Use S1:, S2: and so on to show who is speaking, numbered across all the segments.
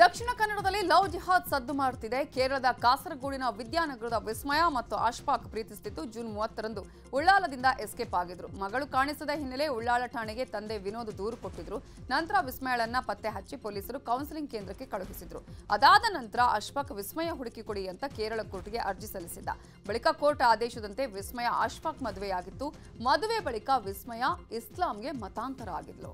S1: ದಕ್ಷಿಣ ಕನ್ನಡದಲ್ಲಿ ಲವ್ ಜಿಹಾದ್ ಸದ್ದು ಮಾಡುತ್ತಿದೆ ಕೇರಳದ ಕಾಸರಗೋಡಿನ ವಿದ್ಯಾನಗರದ ವಿಸ್ಮಯ ಮತ್ತು ಅಶ್ಫಾಕ್ ಪ್ರೀತಿಸುತ್ತಿದ್ದು ಜೂನ್ ಮೂವತ್ತರಂದು ಉಳ್ಳಾಲದಿಂದ ಎಸ್ಕೇಪ್ ಆಗಿದ್ರು. ಮಗಳು ಕಾಣಿಸದ ಹಿನ್ನೆಲೆ ಉಳ್ಳಾಲ ಠಾಣೆಗೆ ತಂದೆ ವಿನೋದ್ ದೂರು ಕೊಟ್ಟಿದ್ರು. ನಂತರ ವಿಸ್ಮಯಳನ್ನ ಪತ್ತೆ ಹಚ್ಚಿ ಪೊಲೀಸರು ಕೌನ್ಸಿಲಿಂಗ್ ಕೇಂದ್ರಕ್ಕೆ ಕಳುಹಿಸಿದ್ರು. ಅದಾದ ನಂತರ ಅಶ್ಫಾಕ್ ವಿಸ್ಮಯ ಹುಡುಕಿ ಕೊಡಿ ಅಂತ ಕೇರಳ ಕೋರ್ಟ್ಗೆ ಅರ್ಜಿ ಸಲ್ಲಿಸಿದ್ದ. ಬಳಿಕ ಕೋರ್ಟ್ ಆದೇಶದಂತೆ ವಿಸ್ಮಯ ಅಶ್ಫಾಕ್ ಮದುವೆಯಾಗಿತ್ತು. ಮದುವೆ ಬಳಿಕ ವಿಸ್ಮಯ ಇಸ್ಲಾಂಗೆ ಮತಾಂತರ ಆಗಿದ್ಲು.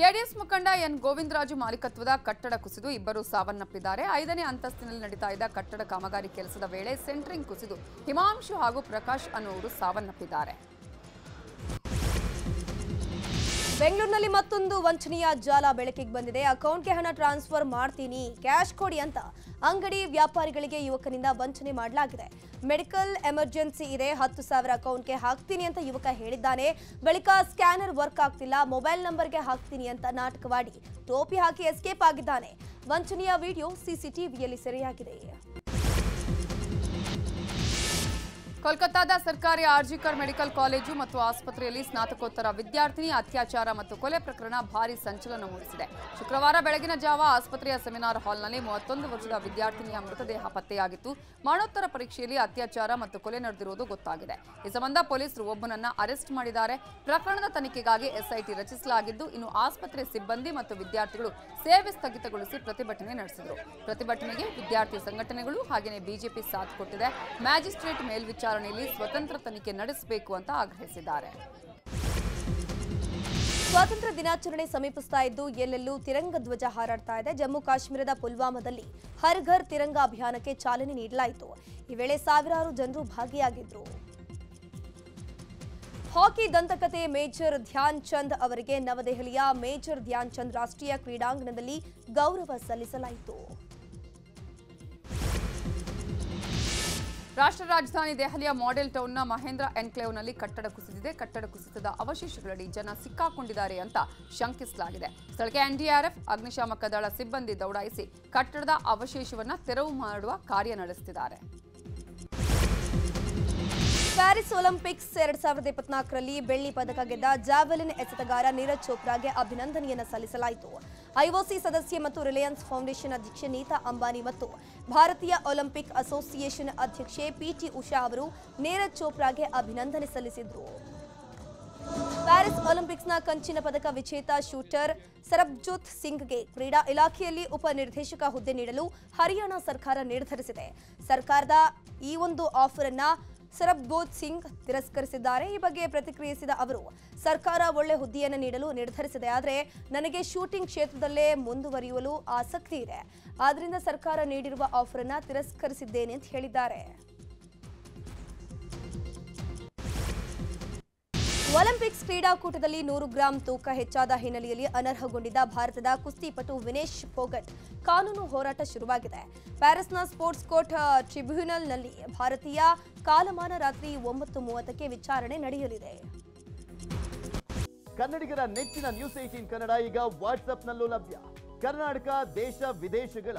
S1: ಜೆಡಿಎಸ್ ಮುಖಂಡ ಎನ್ ಗೋವಿಂದರಾಜು ಮಾಲೀಕತ್ವದ ಕಟ್ಟಡ ಕುಸಿದು ಇಬ್ಬರು ಸಾವನ್ನಪ್ಪಿದ್ದಾರೆ. ಐದನೇ ಅಂತಸ್ತಿನಲ್ಲಿ ನಡೀತಾ ಇದ್ದ ಕಟ್ಟಡ ಕಾಮಗಾರಿ ಕೆಲಸದ ವೇಳೆ ಸೆಂಟ್ರಿಂಗ್ ಕುಸಿದು ಹಿಮಾಂಶು ಹಾಗೂ ಪ್ರಕಾಶ್ ಅನ್ನುವರು ಸಾವನ್ನಪ್ಪಿದ್ದಾರೆ.
S2: ಬೆಂಗಳೂರಿನಲ್ಲಿ ಮತ್ತೊಂದು ವಂಚನೆಯ ಜಾಲ ಬೆಳಕಿಗೆ ಬಂದಿದೆ. ಅಕೌಂಟ್ಗೆ ಹಣ ಟ್ರಾನ್ಸ್ಫರ್ ಮಾಡ್ತೀನಿ, ಕ್ಯಾಶ್ ಕೊಡಿ ಅಂತ ಅಂಗಡಿ ವ್ಯಾಪಾರಿಗಳಿಗೆ ಯುವಕನಿಂದ ವಂಚನೆ ಮಾಡಲಾಗಿದೆ. ಮೆಡಿಕಲ್ ಎಮರ್ಜೆನ್ಸಿ ಇದೆ, ಹತ್ತು ಸಾವಿರ ಅಕೌಂಟ್ಗೆ ಹಾಕ್ತೀನಿ ಅಂತ ಯುವಕ ಹೇಳಿದ್ದಾನೆ. ಬಳಿಕ ಸ್ಕ್ಯಾನರ್ ವರ್ಕ್ ಆಗ್ತಿಲ್ಲ, ಮೊಬೈಲ್ ನಂಬರ್ಗೆ ಹಾಕ್ತೀನಿ ಅಂತ ನಾಟಕವಾಡಿ ಟೋಪಿ ಹಾಕಿ ಎಸ್ಕೇಪ್ ಆಗಿದ್ದಾನೆ. ವಂಚನೆಯ ವಿಡಿಯೋ ಸಿಸಿಟಿವಿಯಲ್ಲಿ ಸೆರೆಯಾಗಿದೆ.
S1: ಕೋಲ್ಕತ್ತಾದ ಸರ್ಕಾರಿ ಆರ್ಜಿಕರ್ ಮೆಡಿಕಲ್ ಕಾಲೇಜು ಮತ್ತು ಆಸ್ಪತ್ರೆಯಲ್ಲಿ ಸ್ನಾತಕೋತ್ತರ ವಿದ್ಯಾರ್ಥಿನಿ, ಅತ್ಯಾಚಾರ ಮತ್ತು ಕೊಲೆ ಪ್ರಕರಣ ಭಾರಿ ಸಂಚಲನ ಮೂಡಿಸಿದೆ. ಶುಕ್ರವಾರ ಬೆಳಗಿನ ಜಾವ ಆಸ್ಪತ್ರೆಯ ಸೆಮಿನಾರ್ ಹಾಲ್ನಲ್ಲಿ ಮೂವತ್ತೊಂದು ವರ್ಷದ ವಿದ್ಯಾರ್ಥಿನಿಯ ಮೃತದೇಹ ಪತ್ತೆಯಾಗಿತ್ತು. ಮರಣೋತ್ತರ ಪರೀಕ್ಷೆಯಲ್ಲಿ ಅತ್ಯಾಚಾರ ಮತ್ತು ಕೊಲೆ ನಡೆದಿರುವುದು ಗೊತ್ತಾಗಿದೆ. ಈ ಸಂಬಂಧ ಪೊಲೀಸರು ಒಬ್ಬನನ್ನ ಅರೆಸ್ಟ್ ಮಾಡಿದ್ದಾರೆ. ಪ್ರಕರಣದ ತನಿಖೆಗಾಗಿ ಎಸ್ಐಟಿ ರಚಿಸಲಾಗಿದ್ದು, ಇನ್ನು ಆಸ್ಪತ್ರೆ ಸಿಬ್ಬಂದಿ ಮತ್ತು ವಿದ್ಯಾರ್ಥಿಗಳು ಸೇವೆ ಸ್ಥಗಿತಗೊಳಿಸಿ ಪ್ರತಿಭಟನೆ ನಡೆಸಿದರು. ಪ್ರತಿಭಟನೆಗೆ ವಿದ್ಯಾರ್ಥಿ ಸಂಘಟನೆಗಳು ಹಾಗೆಯೇ ಬಿಜೆಪಿ ಸಾಥ್ ಕೊಟ್ಟಿದೆ. ಮ್ಯಾಜಿಸ್ಟ್ರೇಟ್ ಮೇಲ್ವಿಚಾರಣೆಯಲ್ಲಿ ಸ್ವತಂತ್ರ ತನಿಖೆ ನಡೆಸಬೇಕು ಅಂತ ಆಗ್ರಹಿಸಿದ್ದಾರೆ.
S2: ಸ್ವಾತಂತ್ರ್ಯ ದಿನಾಚರಣೆ ಸಮೀಪಿಸ್ತಾ ಇದ್ದು ಎಲ್ಲೆಲ್ಲೂ ತಿರಂಗ ಧ್ವಜ ಹಾರಾಡ್ತಾ ಇದೆ. ಜಮ್ಮು ಕಾಶ್ಮೀರದ ಪುಲ್ವಾಮಾದಲ್ಲಿ ಹರ್ ಘರ್ ತಿರಂಗ ಅಭಿಯಾನಕ್ಕೆ ಚಾಲನೆ ನೀಡಲಾಯಿತು. ಈ ವೇಳೆ ಸಾವಿರಾರು ಜನರು ಭಾಗಿಯಾಗಿದ್ರು. ಹಾಕಿ ದಂತಕತೆ ಮೇಜರ್ ಧ್ಯಾನ್ ಚಂದ್ ಅವರಿಗೆ ನವದೆಹಲಿಯ ಮೇಜರ್ ಧ್ಯಾನ್ ಚಂದ್ ರಾಷ್ಟ್ರೀಯ ಕ್ರೀಡಾಂಗಣದಲ್ಲಿ ಗೌರವ ಸಲ್ಲಿಸಲಾಯಿತು.
S1: ರಾಷ್ಟ್ರ ರಾಜಧಾನಿ ದೆಹಲಿಯ ಮಾಡೆಲ್ ಟೌನ್ನ ಮಹೇಂದ್ರ ಎನ್ಕ್ಲೇವ್ನಲ್ಲಿ ಕಟ್ಟಡ ಕುಸಿದಿದೆ. ಕಟ್ಟಡ ಕುಸಿತದ ಅವಶೇಷಗಳಡಿ ಜನ ಸಿಕ್ಕಾಕೊಂಡಿದ್ದಾರೆ ಅಂತ ಶಂಕಿಸಲಾಗಿದೆ. ಸ್ಥಳಕ್ಕೆ ಎನ್ಡಿಆರ್ಎಫ್, ಅಗ್ನಿಶಾಮಕ ದಳ ಸಿಬ್ಬಂದಿ ದೌಡಾಯಿಸಿ ಕಟ್ಟಡದ ಅವಶೇಷವನ್ನ ತೆರವು ಮಾಡುವ ಕಾರ್ಯ ನಡೆಸುತ್ತಿದ್ದಾರೆ.
S2: ಪ್ಯಾರಿಸ್ ಒಲಿಂಪಿಕ್ಸ್ ಎರಡ್ ಸಾವಿರದ ಇಪ್ಪತ್ನಾಲ್ಕರಲ್ಲಿ ಬೆಳ್ಳಿ ಪದಕ ಗೆದ್ದ ಜಾವೆಲಿನ್ ಎಸೆತಗಾರ ನೀರಜ್ ಚೋಪ್ರಾಗೆ ಅಭಿನಂದನೆಯನ್ನು ಸಲ್ಲಿಸಲಾಯಿತು. ಐಒಸಿ ಸದಸ್ಯ ಮತ್ತು ರಿಲಯನ್ಸ್ ಫೌಂಡೇಶನ್ ಅಧ್ಯಕ್ಷೆ ನೀತಾ ಅಂಬಾನಿ ಮತ್ತು ಭಾರತೀಯ ಒಲಿಂಪಿಕ್ ಅಸೋಸಿಯೇಷನ್ ಅಧ್ಯಕ್ಷೆ ಪಿಟಿ ಉಷಾ ಅವರು ನೀರಜ್ ಚೋಪ್ರಾಗೆ ಅಭಿನಂದನೆ ಸಲ್ಲಿಸಿದರು. ಪ್ಯಾರಿಸ್ ಒಲಿಂಪಿಕ್ಸ್ನ ಕಂಚಿನ ಪದಕ ವಿಜೇತ ಶೂಟರ್ ಸರಬ್ಜೋತ್ ಸಿಂಗ್ಗೆ ಕ್ರೀಡಾ ಇಲಾಖೆಯಲ್ಲಿ ಉಪನಿರ್ದೇಶಕ ಹುದ್ದೆ ನೀಡಲು ಹರಿಯಾಣ ಸರ್ಕಾರ ನಿರ್ಧರಿಸಿದೆ. ಸರ್ಕಾರದ ಈ ಒಂದು ಆಫರ್ ಅನ್ನ ಸರಬ್ಜೋತ್ ಸಿಂಗ್ ತಿರಸ್ಕರಿಸಿದ್ದಾರೆ. ಈ ಬಗ್ಗೆ ಪ್ರತಿಕ್ರಿಯಿಸಿದ ಅವರು, ಸರ್ಕಾರ ಒಳ್ಳೆ ಹುದ್ದೆಯನ್ನು ನೀಡಲು ನಿರ್ಧರಿಸಿದೆ. ಆದರೆ ನನಗೆ ಶೂಟಿಂಗ್ ಕ್ಷೇತ್ರದಲ್ಲೇ ಮುಂದುವರಿಯಲು ಆಸಕ್ತಿ ಇದೆ. ಆದ್ದರಿಂದ ಸರ್ಕಾರ ನೀಡಿರುವ ಆಫರ್ ಅನ್ನು ತಿರಸ್ಕರಿಸಿದ್ದೇನೆ ಅಂತ ಹೇಳಿದ್ದಾರೆ. ಒಲಿಂಪಿಕ್ಸ್ ಕ್ರೀಡಾಕೂಟದಲ್ಲಿ ನೂರು ಗ್ರಾಂ ತೂಕ ಹೆಚ್ಚಾದ ಹಿನ್ನೆಲೆಯಲ್ಲಿ ಅನರ್ಹಗೊಂಡಿದ್ದ ಭಾರತದ ಕುಸ್ತಿಪಟು ವಿನೇಶ್ ಫೋಗಟ್ ಕಾನೂನು ಹೋರಾಟ ಶುರುವಾಗಿದೆ. ಪ್ಯಾರಿಸ್ನ ಸ್ಪೋರ್ಟ್ಸ್ ಕೋರ್ಟ್ ಟ್ರಿಬ್ಯುನಲ್ನಲ್ಲಿ ಭಾರತೀಯ ಕಾಲಮಾನ ರಾತ್ರಿ ಒಂಬತ್ತು ಮೂವತ್ತಕ್ಕೆ ವಿಚಾರಣೆ ನಡೆಯಲಿದೆ.
S3: ಕನ್ನಡಿಗರ ನೆಚ್ಚಿನ ನ್ಯೂಸ್ ಏಟೀನ್ ಕನ್ನಡ ಈಗ ವಾಟ್ಸ್ಆಪ್ನಲ್ಲೂ ಲಭ್ಯ. ಕರ್ನಾಟಕ, ದೇಶ ವಿದೇಶಗಳ